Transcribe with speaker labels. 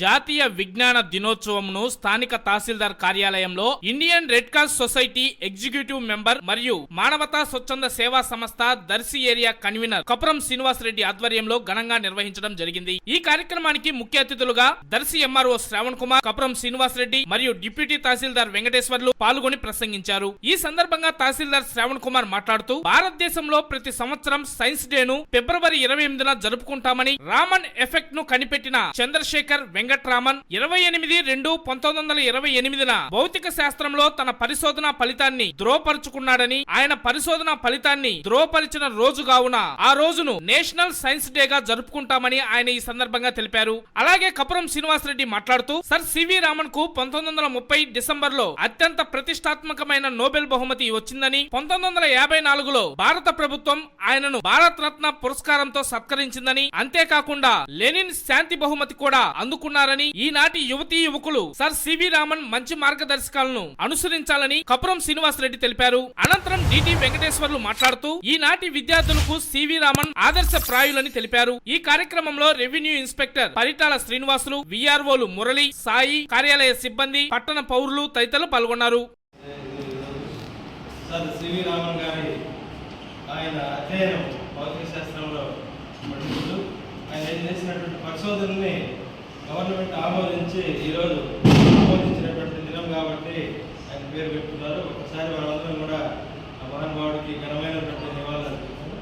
Speaker 1: జాతీయ విజ్ఞాన దినోత్సవంను స్థానిక తహసీల్దార్ కార్యాలయంలో Indian Red Cross Society executive member మరియు మానవతా స్వచ్ఛంద సేవా సంస్థ దర్శి ఏరియా కన్వీనర్ కపురం శ్రీనివాస్ రెడ్డి ఆధ్వర్యంలో ఘనంగా నిర్వహించడం జరిగింది. ఈ కార్యక్రమానికి ముఖ్య అతిథులుగా దర్శి ఎంఆర్ఓ శ్రావణ్ కుమార్ కపురం శ్రీనివాస్ రెడ్డి మరియు డిప్యూటీ తహసీల్దార్ వెంకటేశ్వర్లు పాల్గొని ప్రసంగించారు. ఈ సందర్భంగా తహసీల్దార్ శ్రావణ్ కుమార్ మాట్లాడుతూ భారతదేశంలో ప్రతి సంవత్సరం సైన్స్ డే ను ఫిబ్రవరి ఇరవై ఎనిమిదిన జరుపుకుంటామని రామన్ ఎఫెక్ట్ను కనిపెట్టిన చంద్రశేఖర్ వెంకట్రామన్ ఇరవై ఎనిమిది రెండు పంతొమ్మిది వందల ఇరవై ఎనిమిదిన భౌతిక శాస్త్రంలో తన పరిశోధన ఫలితాన్ని ధృవపరుచుకున్నాడని ఆయన పరిశోధన ఫలితాన్ని ధృవపరిచిన రోజు కావున ఆ రోజును నేషనల్ సైన్స్ డే గా జరుపుకుంటామని ఆయన ఈ సందర్భంగా తెలిపారు. అలాగే కపురం శ్రీనివాసరెడ్డి మాట్లాడుతూ సర్ సివి రామన్కు పంతొమ్మిది వందల ముప్పై డిసెంబర్లో అత్యంత ప్రతిష్టాత్మకమైన నోబెల్ బహుమతి వచ్చిందని పంతొమ్మిది వందల యాభై నాలుగులో భారత ప్రభుత్వం ఆయనను భారత రత్న పురస్కారంతో సత్కరించిందని అంతేకాకుండా లెనిన్ శాంతి బహుమతి కూడా అందుకు చదువుకున్నారని ఈనాటి యువతీ యువకులు సర్ సివి రామన్ మంచి మార్గదర్శకాలను అనుసరించాలని కపురం శ్రీనివాస్ రెడ్డి తెలిపారు. అనంతరం డిటి వెంకటేశ్వర్లు మాట్లాడుతూ ఈనాటి విద్యార్థులకు సివి రామన్ ఆదర్శ ప్రాయులని తెలిపారు. ఈ కార్యక్రమంలో రెవెన్యూ ఇన్స్పెక్టర్ పరిటాల శ్రీనివాసులు విఆర్ఓలు మురళి సాయి కార్యాలయ సిబ్బంది పట్టణ పౌరులు తదితరులు పాల్గొన్నారు.
Speaker 2: సార్ సివి రామన్ గారి ఆయన అధ్యయనం భౌతిక శాస్త్రంలో ఆయన చేసినటువంటి పరిశోధనని ఆమోదించి ఈరోజు ఆమోదించినటువంటి దినం కాబట్టి ఆయన పేరు పెట్టుకున్నారు. ఒకసారి వాళ్ళందరం కూడా ఆ మహానుభావుడికి ఘనమైనటువంటి నివాళులు అర్పిస్తున్నారు